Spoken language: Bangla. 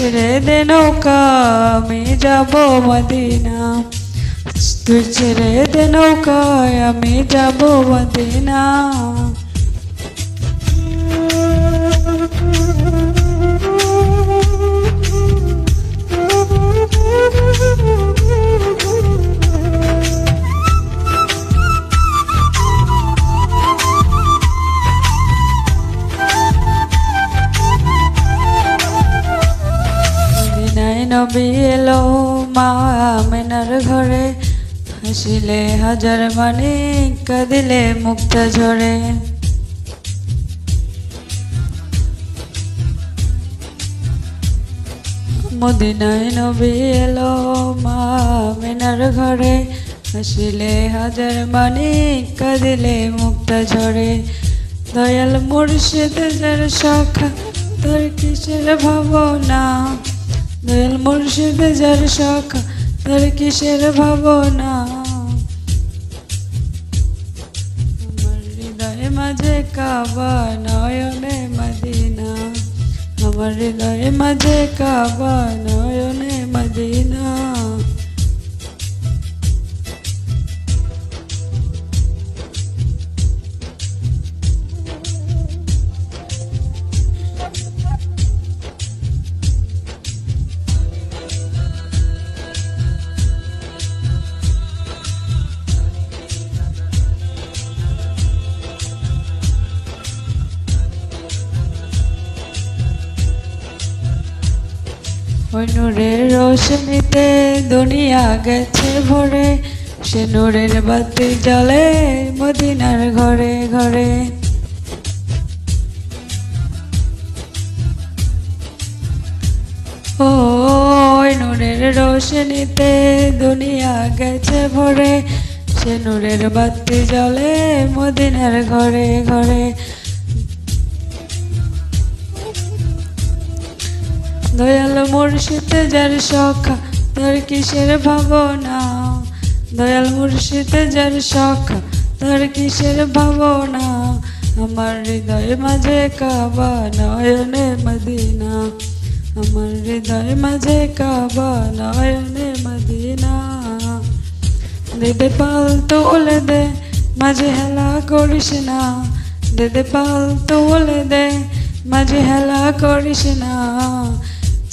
ছেড়ে দে নৌকা আমি যাব মদিনা। তুই ছেড়ে দে নৌকায় আমি যাব মদিনা। নবী এলো মা আমেনার ঘরে। হাসিলে হাজার মানে কাঁদিলে মুক্তা ঝরে। মদিনায় নবী এলো মা আমেনার ঘরে। হাসিলে হাজার মানে কাঁদিলে মুক্তা ঝরে। দয়াল মুর্শিদ যার শাখা, তোর কিসের ভাবনা? দয়াল মুর্শিদ যার শাখা দল কিসের ভাবনা? আমার হৃদয়ে মাঝে কাবা, নয়নে মদিনা। আমার হৃদয়ে মাঝে কাবা, নয়নে ওই নূরের রোশনীতে দুনিয়া গেছে ভরে, সে নূরের বাতি জ্বলে মদিনার ঘরে ঘরে। ওই নূরের রোশনীতে দুনিয়া গেছে ভরে, সে নূরের বাতি জ্বলে মদিনার ঘরে ঘরে। দয়াল মুর্শিদ যার সখা তার কিসের ভাবনা? দয়াল মুর্শিদ যার সখা তার কিসের ভাবনা? আমার হৃদয় মাঝে কাবা নয়নে মদিনা। আমার হৃদয় মাঝে কাবা নয়নে মদিনা। দেদে পাল তোলে দে, মাঝে হেলা করিস না। দেদে পাল তোলে দে, মাঝে হেলা করিস না।